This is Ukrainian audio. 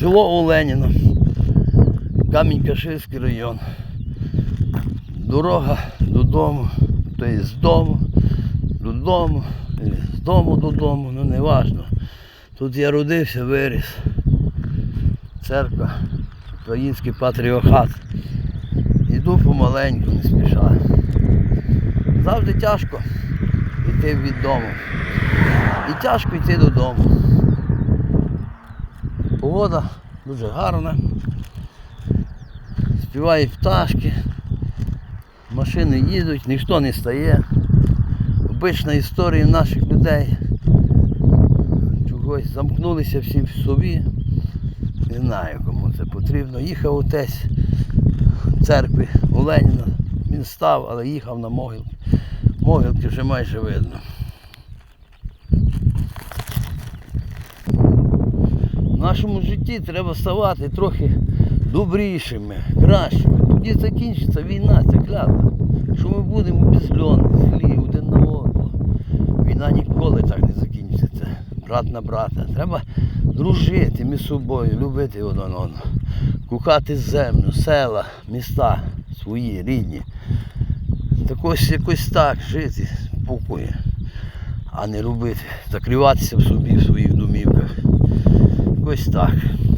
Село Оленіно, Камінь-Каширський район. Дорога додому, то є з дому додому, з дому додому, ну не важно. Тут я родився, виріс. Церква, український патріархат. Іду помаленьку, не спіша. Завжди тяжко йти від дому. І тяжко йти додому. Погода дуже гарна. Співають пташки, машини їдуть, ніхто не стає. Обична історія наших людей. Чогось замкнулися всі в собі. Не знаю, кому це потрібно. Їхав отець в церкві у Леніна. Він став, але їхав на могилки. Могилки вже майже видно. В нашому житті треба ставати трохи добрішими, кращими. Тоді закінчиться війна, ця клята. Що ми будемо безльони, злі один на одного. Війна ніколи так не закінчиться. Брат на брата. Треба дружити між собою, любити один одного. Кухати землю, села, міста свої, рідні. Так ось якось так жити спокою, а не робити, закриватися в собі в домівках. Якось так.